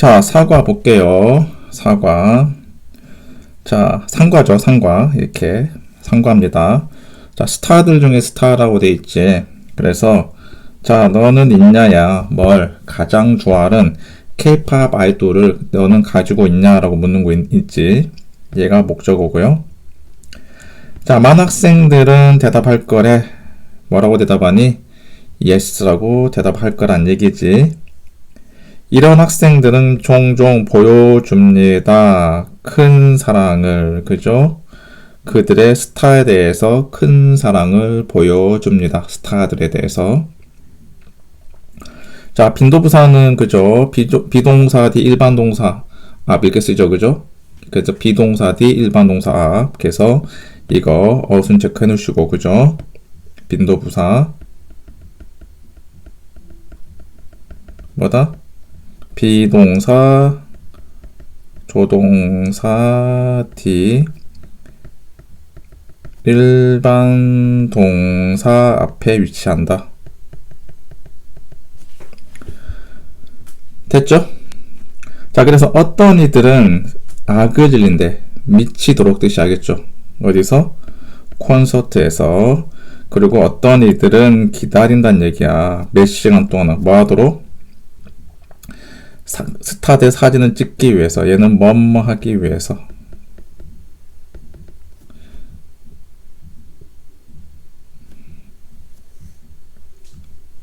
자, 사과 볼게요. 사과. 자, 상과죠, 상과. 이렇게. 상과입니다. 자, 스타들 중에 스타라고 돼 있지. 그래서, 자, 너는 있냐야. 뭘 가장 좋아하는 케이팝 아이돌을 너는 가지고 있냐라고 묻는 거 있, 있지. 얘가 목적어고요. 자, 만 학생들은 대답할 거래. 뭐라고 대답하니? yes라고 대답할 거란 얘기지. 이런 학생들은 종종 보여줍니다. 큰 사랑을, 그죠? 그들의 스타에 대해서 큰 사랑을 보여줍니다. 스타들에 대해서. 자, 빈도부사는 그죠? 비조, 비동사 뒤 일반 동사 앞 이렇게 쓰죠, 그죠? 그래서 비동사 뒤 일반 동사 앞. 그래서 이거 어순 체크해 놓으시고, 그죠? 빈도부사. 뭐다? 비동사, 조동사 뒤 일반 동사 앞에 위치한다. 됐죠? 자, 그래서 어떤 이들은 아그질린데 미치도록 뜻이 하겠죠. 어디서? 콘서트에서. 그리고 어떤 이들은 기다린다는 얘기야. 몇 시간 동안 뭐 하도록? 사, 스타들 사진을 찍기 위해서. 얘는 뭐뭐 하기 위해서.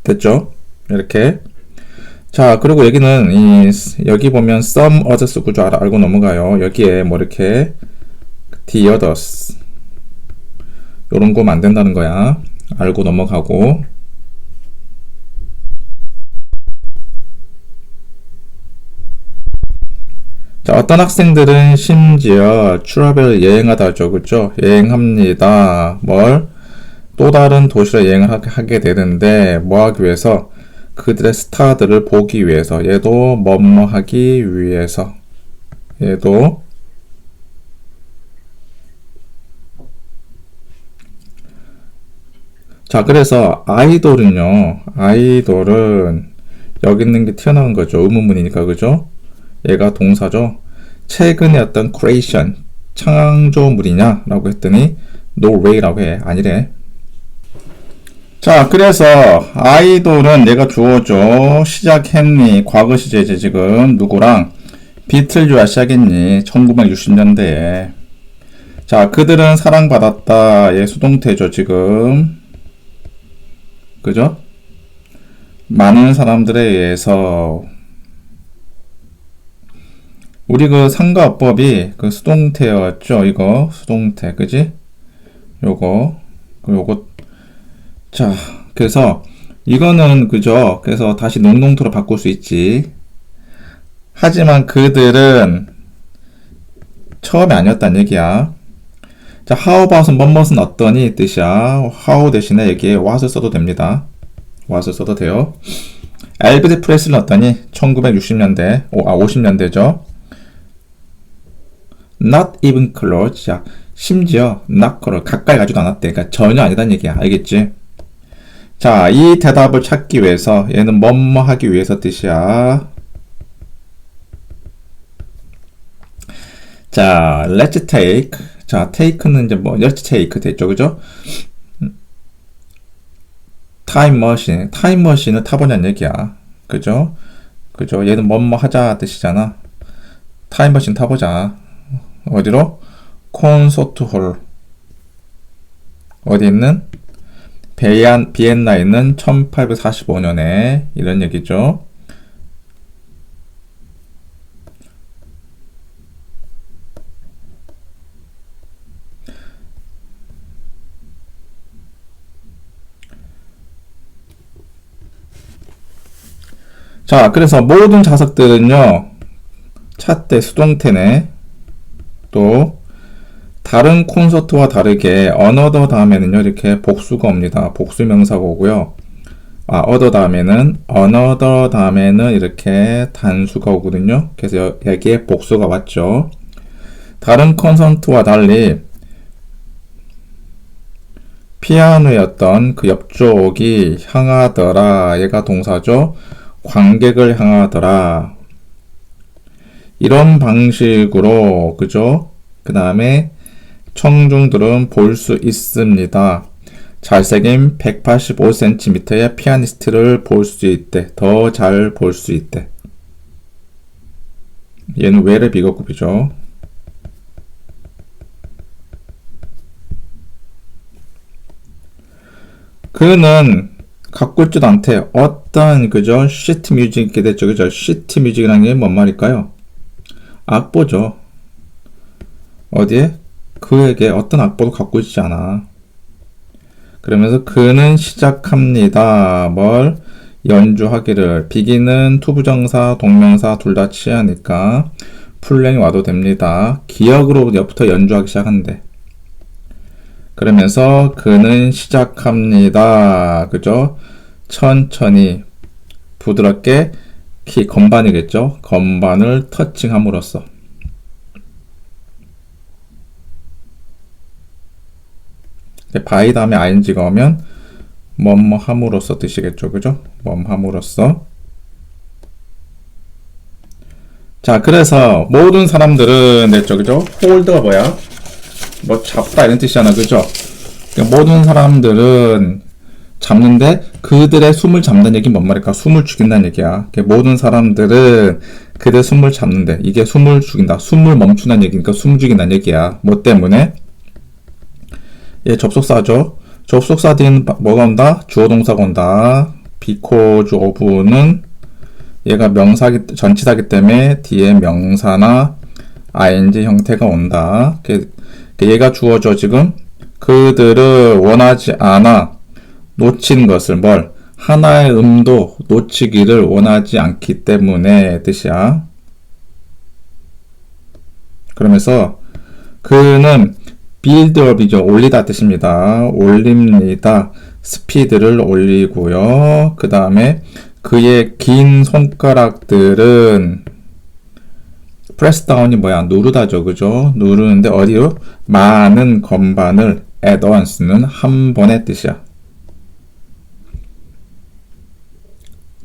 됐죠? 이렇게. 자, 그리고 여기는 이 여기 보면 some others 구조 알고 넘어가요. 여기에 뭐 이렇게 the others 요런 거 만든다는 거야. 알고 넘어가고. 어떤 학생들은 심지어 트러벨 여행하다죠. 그죠? 여행합니다. 뭘? 또 다른 도시로 여행을 하게 되는데, 뭐 하기 위해서? 그들의 스타들을 보기 위해서 얘도 뭐뭐 하기 위해서 얘도 자 그래서 아이돌은요 아이돌은 여기 있는 게 튀어나온 거죠 의문문이니까 그죠 얘가 동사죠 최근에 어떤 creation 창조물이냐 라고 했더니 no way라고 해 아니래 자, 그래서 아이돌은 내가 주어줘. 시작했니? 과거 시제지 지금 누구랑 비틀즈와 시작했니? 1960년대에. 자, 그들은 사랑받았다. 예, 수동태죠, 지금. 그죠? 많은 사람들에 의해서 우리 그 상가어법이 그 수동태였죠, 이거. 수동태, 그지? 요거. 그 요거 자, 그래서 이거는 그죠? 그래서 다시 농농토로 바꿀 수 있지. 하지만 그들은 처음이 아니었단 얘기야. 자, how about은 뭐뭇은 어떠니 뜻이야. how 대신에 여기에 what을 써도 됩니다. what을 써도 돼요. 엘비스 프레스는 어떠니? 1960년대, 오, 아, 50년대죠. Not even close. 자, 심지어 not close. 가까이 가지도 않았대. 그러니까 전혀 아니란 얘기야. 알겠지? 자, 이 대답을 찾기 위해서 얘는 뭐뭐 하기 위해서 뜻이야. 자, let's take. 자, take는 이제 뭐 let's take 됐죠, 그죠? 타임 머신, 타임 머신을 타보냐는 얘기야. 그죠? 그죠? 얘는 뭐뭐 하자 뜻이잖아. 타임 머신 타보자. 어디로? 콘서트 홀. 어디 있는? 베이안, 비엔나에 있는 1845년에 이런 얘기죠. 자, 그래서 모든 자석들은요, 차때 수동태네. 또, 다른 콘서트와 다르게 another 다음에는요 이렇게 복수가 옵니다. 복수 명사가 오고요. 아, other 다음에는 another 다음에는 이렇게 단수가 오거든요. 그래서 여기에 복수가 왔죠. 다른 콘서트와 달리 피아노의 어떤 그 옆쪽이 향하더라. 얘가 동사죠. 관객을 향하더라. 이런 방식으로 그죠? 그 다음에 청중들은 볼 수 있습니다. 잘생긴 185cm의 피아니스트를 볼 수 있대. 더 잘 볼 수 있대. 얘는 외래 비거급이죠. 그는 있지도 않대. 어떤 그죠? 시트 뮤직이 됐죠. 그죠? 시트 뮤직이라는 게 뭔 말일까요? 악보죠. 어디에? 그에게 어떤 악보도 갖고 있지 않아. 그러면서 그는 시작합니다. 뭘? 연주하기를. 비기는 투부정사, 동명사 둘 다 취하니까 풀랭이 와도 됩니다. 기억으로부터 연주하기 시작한대. 그러면서 그는 시작합니다. 그죠? 천천히 부드럽게 키 건반이겠죠? 건반을 터칭함으로써 바이 다음에 ing가 오면 뭐뭐 함으로써 뜻이겠죠. 그죠? 뭐뭐 함으로써 자, 그래서 모든 사람들은 됐죠. 그죠? 홀드가 뭐야? 뭐 잡다 이런 뜻이잖아. 그죠? 그러니까 모든 사람들은 잡는데 그들의 숨을 잡는다는 얘기는 뭔 말일까? 숨을 죽인다는 얘기야. 모든 사람들은 그들의 숨을 잡는데 이게 숨을 죽인다. 숨을 멈춘다는 얘기니까 숨 죽인다는 얘기야. 뭐 때문에? 얘 접속사죠. 접속사 뒤에는 뭐가 온다? 주어 동사가 온다. because of는 얘가 명사기 전치사기 때문에 뒤에 명사나 ing 형태가 온다. 얘가 주어져 지금 그들을 원하지 않아 놓친 것을 뭘 하나의 음도 놓치기를 원하지 않기 때문에 뜻이야. 그러면서 그는 빌드업이죠. 올리다 뜻입니다. 올립니다. 스피드를 올리고요. 그 다음에 그의 긴 손가락들은 프레스 다운이 뭐야? 누르다죠. 그죠? 누르는데 어디로? 많은 건반을 once는 한 번의 뜻이야.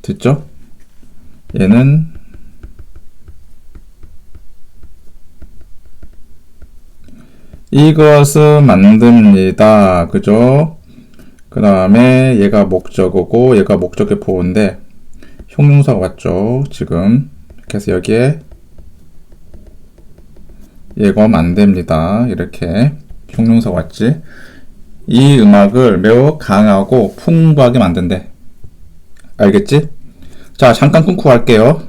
됐죠? 얘는 이것을 만듭니다. 그죠? 그 다음에 얘가 목적어고 얘가 목적의 보호인데 형용사가 왔죠. 지금 그래서 여기에 얘가 만듭니다. 이렇게 형용사 왔지. 이 음악을 매우 강하고 풍부하게 만든대. 알겠지? 자, 잠깐 끊고 갈게요.